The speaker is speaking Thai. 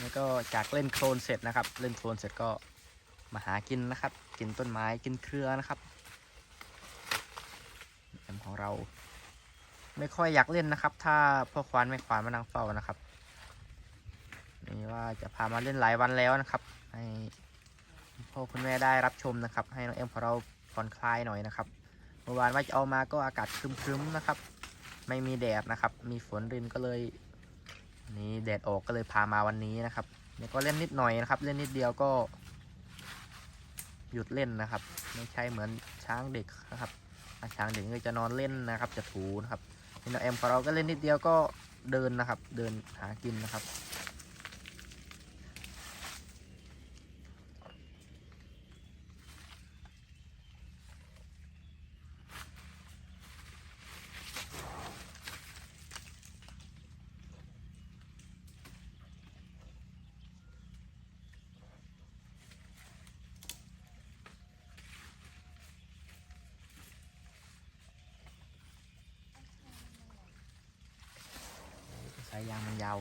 แล้วก็จากเล่นโคลนเสร็จนะครับ เล่นโคลนเสร็จก็มาหากินนะครับ กินต้นไม้กินเครือนะครับแอมของเรา ไม่ค่อยอยากเล่นนะครับ ถ้าพ่อควานไม่ควานมานั่งเฝ้านะครับนี่ว่าจะพามาเล่นหลายวันแล้วนะครับ ให้พ่อคุณแม่ได้รับชมนะครับ ให้น้องเอ็มของเราผ่อนคลายหน่อยนะครับเมื่อวานว่าจะเอามาก็อากาศครึ้มๆนะครับ ไม่มีแดดนะครับ มีฝนรินก็เลย นี่แดดออกก็เลยพามาวันนี้นะครับเนี่ยก็เล่นนิดหน่อยนะครับ เล่นนิดเดียวก็ หยุดเล่นนะครับ ไม่ใช่เหมือนช้างเด็กนะครับช้างเด็กก็จะนอนเล่นนะครับ จะถูนะครับนี่น้องแอมของเราก็เล่นนิดเดียวก็เดินนะครับ เดินหากินนะครับ สายยางมันยาว